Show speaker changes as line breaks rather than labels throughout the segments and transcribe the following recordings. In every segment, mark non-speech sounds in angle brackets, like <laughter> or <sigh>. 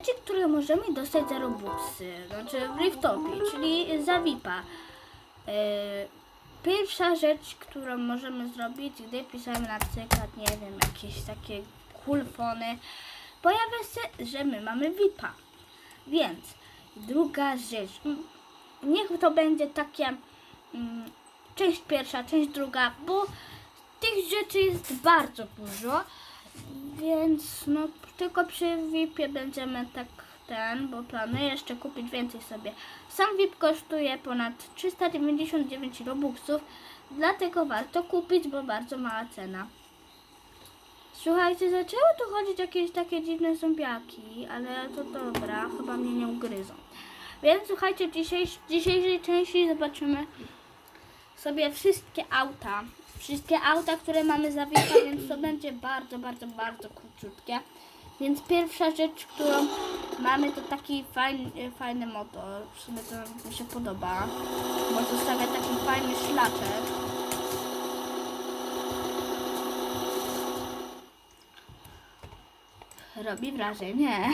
rzeczy, które możemy dostać za robuxy, znaczy w Riftopie, czyli za VIPa. Yy, Pierwsza rzecz, którą możemy zrobić, gdy pisamy na przykład, nie wiem, jakieś takie kulfony, pojawia się, że my mamy VIPa. Więc druga rzecz, niech to będzie takie część pierwsza, część druga, bo tych rzeczy jest bardzo dużo, więc no tylko przy VIP-ie będziemy tak ten, bo planuję jeszcze kupić więcej sobie. Sam VIP kosztuje ponad 399 robuxów, dlatego warto kupić, bo bardzo mała cena. Słuchajcie, zaczęło tu chodzić jakieś takie dziwne zombiaki, ale to dobra, chyba mnie nie ugryzą. Więc słuchajcie, w dzisiejsz, dzisiejszej części zobaczymy sobie wszystkie auta. Wszystkie auta, które mamy za VIP-a, więc to będzie bardzo, bardzo, bardzo króciutkie. Więc pierwsza rzecz, którą mamy, to taki fajny, fajny motor. W sumie to mi się podoba, bo zostawia taki fajny szlaczek. Robi wrażenie.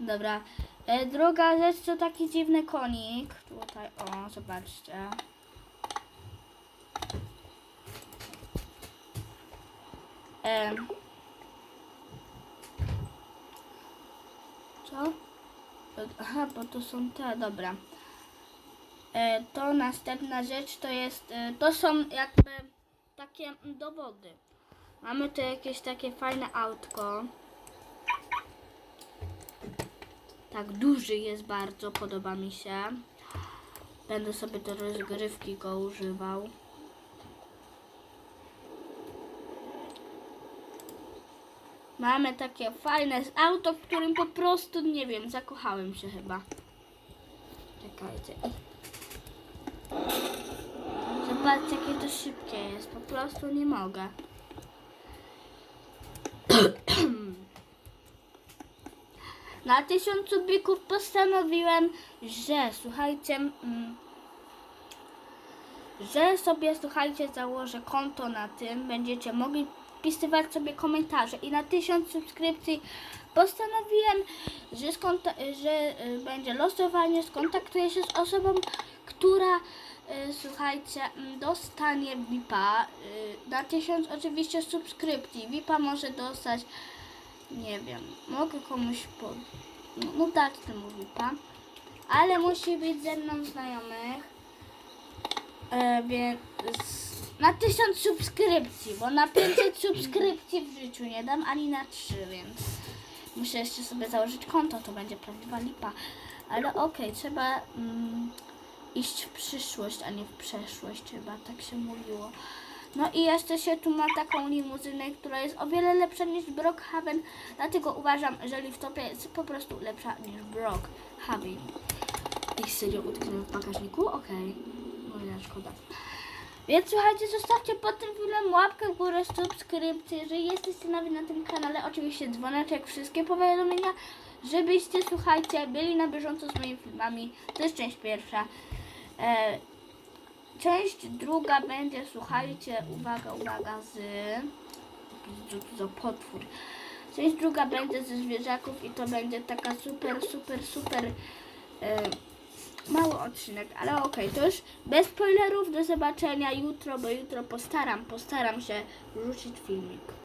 Dobra. E, druga rzecz to taki dziwny konik. Tutaj, o, zobaczcie. Em. Co? Aha, bo to są te, dobra. E, to następna rzecz to jest, e, to są jakby takie dowody. Mamy tu jakieś takie fajne autko. Tak, duży jest bardzo, podoba mi się. Będę sobie do rozgrywki go używał. Mamy takie fajne auto, w którym po prostu, nie wiem, zakochałem się chyba. Czekajcie. Zobaczcie, jakie to szybkie jest. Po prostu nie mogę. <clears throat> Na tysiąc subików postanowiłem, że słuchajcie, mm, że sobie słuchajcie założę konto na tym, będziecie mogli wpisywać sobie komentarze i na tysiąc subskrypcji postanowiłem, że, że y, będzie losowanie, skontaktuję się z osobą, która y, słuchajcie, dostanie VIP-a y, na tysiąc oczywiście subskrypcji. VIP-a może dostać nie wiem, mogę komuś po... no, no dać temu ale musi być ze mną znajomych, e, więc na 1000 subskrypcji, bo na 500 subskrypcji w życiu nie dam ani na 3, więc muszę jeszcze sobie założyć konto, to będzie prawdziwa lipa. Ale okej, trzeba mm, iść w przyszłość, a nie w przeszłość, chyba tak się mówiło. No i jeszcze się tu ma taką limuzynę, która jest o wiele lepsza niż Brockhaven, dlatego uważam, że Liftopia jest po prostu lepsza niż Brockhaven. Ich serio utknęły w bagażniku? Okej, okay. no szkoda. Więc słuchajcie, zostawcie pod tym filmem łapkę w górę, subskrypcję, jeżeli jesteście nowi na tym kanale, oczywiście dzwoneczek, wszystkie powiadomienia, żebyście, słuchajcie, byli na bieżąco z moimi filmami. To jest część pierwsza. E, część druga będzie, słuchajcie, uwaga, uwaga, z... Co to za potwór? Część druga będzie ze zwierzaków i to będzie taka super, super, super... E, mały odcinek, ale okej, to już bez spoilerów, do zobaczenia jutro, bo jutro postaram, postaram się wrzucić filmik.